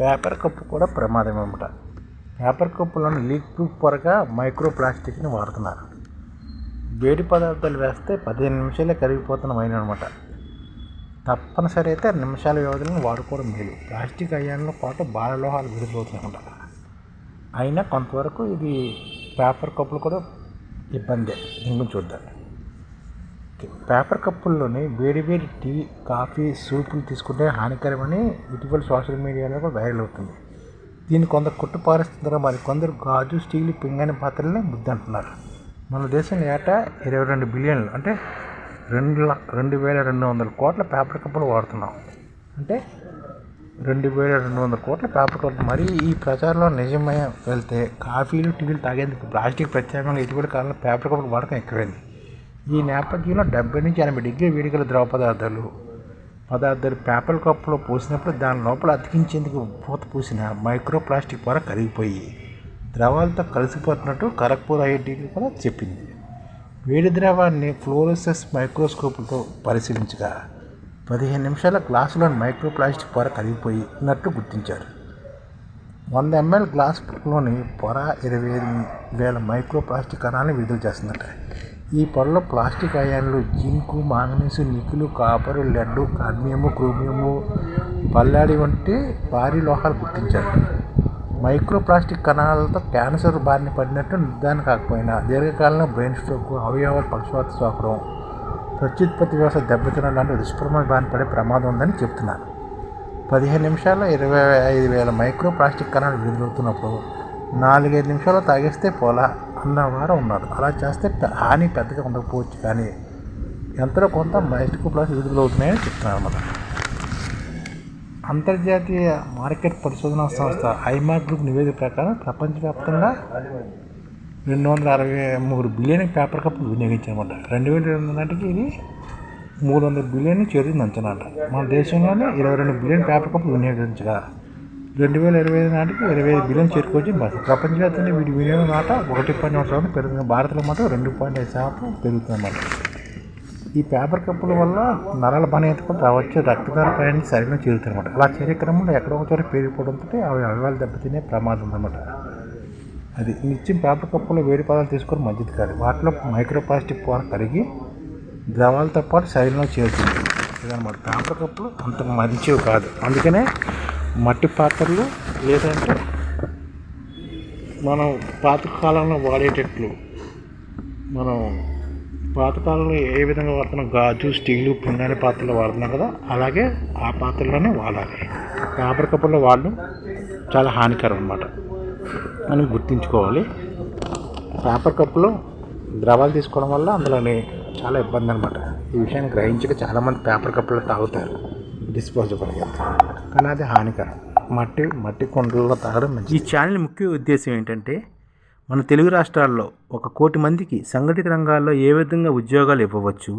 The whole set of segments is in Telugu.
పేపర్ కప్పు కూడా ప్రమాదం అనమాట పేపర్ కప్పులను లీక్ ప్రూఫ్ పొరగా మైక్రో ప్లాస్టిక్ని వాడుతున్నారు. వేడి పదార్థాలు వేస్తే పదిహేను నిమిషాలే కరిగిపోతున్న వైన్ అనమాట తప్పనిసరి అయితే నిమిషాల వ్యవధులను వాడుకోవడం మేలు. ప్లాస్టిక్ అయ్యాన్లో పాటు బాలలోహాలు విడిపోతున్నాయి అయినా కొంతవరకు ఇది పేపర్ కప్పులు కూడా ఇబ్బందే. దీని చూద్దాం. పేపర్ కప్పుల్లోని వేడి వేడి టీ కాఫీ సూపులు తీసుకుంటే హానికరమని ఇటీవల సోషల్ మీడియాలో కూడా వైరల్ అవుతుంది. దీన్ని కొందరు కుట్టుపారుస్తున్నారు మరి కొందరు గాజు స్టీల్ పింగాణి పాత్రలనే బుద్ధి అంటున్నారు మన దేశంలో ఏటా ఇరవై రెండు బిలియన్లు. అంటే రెండు రెండు వేల రెండు వందల కోట్ల పేపర్ కప్పులు వాడుతున్నాం. అంటే రెండు వేల రెండు వందల కోట్ల పేపర్ కప్పులు. మరి ఈ ప్రచారంలో నిజమే వెళ్తే కాఫీలు టీలు తాగేందుకు ప్లాస్టిక్ ప్రత్యేకంగా ఇటీవల కాలంలో పేపర్ కప్పులు వాడకం ఎక్కువైంది. ఈ నేపథ్యంలో డెబ్బై నుంచి ఎనభై డిగ్రీ వేడికల ద్రవ పదార్థాలు పదార్థాలు పేపర్ కప్పులో పోసినప్పుడు దాని లోపల అతికించేందుకు పూత పూసిన మైక్రో ప్లాస్టిక్ పొర కరిగిపోయి ద్రవాలతో కలిసిపోతున్నట్టు ఖరగ్పూర్ ఐఐటి కూడా చెప్పింది. వేడి ద్రవాన్ని ఫ్లోరోసెస్ మైక్రోస్కోప్తో పరిశీలించగా పదిహేను నిమిషాల గ్లాసులోని మైక్రో ప్లాస్టిక్ పొర కరిగిపోయినట్టు గుర్తించారు. వంద ఎంఎల్ గ్లాసులోని పొర ఇరవై ఐదు వేల మైక్రో ప్లాస్టిక్ కణాలను విడుదల చేస్తుందట. ఈ పొరలో plastic అయాన్లు zinc manganese nickel copper lead cadmium chromium పల్లాడి వంటి భారీ లోహాలు గుర్తించారు మైక్రో ప్లాస్టిక్ కణాలతో క్యాన్సర్ బారిన పడినట్టు నిర్ధారణ కాకపోయినా దీర్ఘకాలంలో బ్రెయిన్ స్ట్రోక్ అవయవాలు పక్షవాత సోకడం ప్రత్యుత్పత్తి వ్యవస్థ దెబ్బతినడం లాంటి దుష్ప్రమాద బారిన పడే ప్రమాదం ఉందని చెప్తున్నారు. పదిహేను నిమిషాల్లో ఇరవై ఐదు వేల మైక్రో ప్లాస్టిక్ కణాలు విడుదలవుతున్నప్పుడు నాలుగైదు నిమిషాలు తాగేస్తే పోలా? ఉన్నవారు ఉన్నారు. అలా చేస్తే హాని పెద్దగా ఉండకపోవచ్చు. కానీ ఎంతో కొంత బయటకు ప్లస్ విడుదల అవుతున్నాయని చెప్తున్నారు అన్నమాట. అంతర్జాతీయ మార్కెట్ పరిశోధనా సంస్థ ఐమా గ్రూప్ నివేదిక ప్రకారం ప్రపంచవ్యాప్తంగా రెండు వందల అరవై మూడు బిలియన్ పేపర్ కప్పులు వినియోగించామన్నమాట రెండు వేల ఇరవై నాటికి ఇది మూడు వందల బిలియన్ చేరింది అంచనాట. మన దేశంలోనే ఇరవై రెండు బిలియన్ పేపర్ కప్పులు వినియోగించగా. రెండు వేల ఇరవై ఐదు నాటికి ఇరవై ఐదు బిలియన్ చేరుకోవచ్చు ప్రపంచవ్యాప్తంగా వీటి వినియోగం మాట ఒకటి పాయింట్ ఒకటి శాతం పెరుగుతుంది. భారత్లో మాత్రం రెండు పాయింట్ ఐదు శాతం పెరుగుతుందన్నమాట ఈ పేపర్ కప్పుల వల్ల నరాల బలహీనత రావచ్చు. రక్తదార ప్రయాణానికి సరిగ్గా చేరుతారన్నమాట అలా చేరే క్రమంలో ఎక్కడో ఒక చోట పేరుకోవడంతో అవి అవయవాలు దెబ్బతినే ప్రమాదం ఉందన్నమాట అది నిత్యం పేపర్ కప్పులో వేడి పదాలు తీసుకొని మంచిది కాదు వాటిలో మైక్రోప్లాస్టిక్ పొర కరిగి ద్రవాలతో పాటు శరీరంలో చేరుతుంది. ఇదన్నమాట. పేపర్ కప్పులు అంత మంచివి కాదు. అందుకనే మట్టి పాత్రలు లేదంటే మనం పాతకాలంలో వాడేటట్లు మనం పాతకాలంలో ఏ విధంగా వాడుతున్నాం? గాజు స్టీలు పింగాణి పాత్రలు వాడుతున్నాం కదా? అలాగే ఆ పాత్రలోనే వాడాలి. పేపర్ కప్పుల్లో వాడడం చాలా హానికరం అనమాట అని గుర్తుంచుకోవాలి. పేపర్ కప్పులో ద్రవాలు తీసుకోవడం వల్ల అందులోని చాలా ఇబ్బంది అనమాట ఈ విషయాన్ని గ్రహించక చాలామంది పేపర్ కప్పులు తాగుతారు. డిస్పోజబుల్గా కానీ అది హానికరం. మట్టి మట్టి కుండల్లో తాగడం మంచిది. ఈ ఛానల్ ముఖ్య ఉద్దేశం ఏంటంటే మన తెలుగు రాష్ట్రాల్లో ఒక కోటి మందికి సంఘటిత రంగాల్లో ఏ విధంగా ఉద్యోగాలు ఇవ్వవచ్చు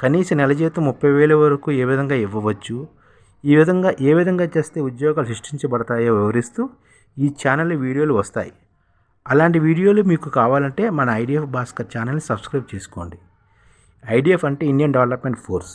కనీస నెల జీతం ముప్పై వేల వరకు ఏ విధంగా ఇవ్వవచ్చు ఈ విధంగా ఏ విధంగా చేస్తే ఉద్యోగాలు సృష్టించబడతాయో వివరిస్తూ ఈ ఛానల్ వీడియోలు వస్తాయి. అలాంటి వీడియోలు మీకు కావాలంటే మన ఐడిఎఫ్ భాస్కర్ ఛానల్ని సబ్స్క్రైబ్ చేసుకోండి. ఐడిఎఫ్ అంటే ఇండియన్ డెవలప్మెంట్ ఫోర్స్.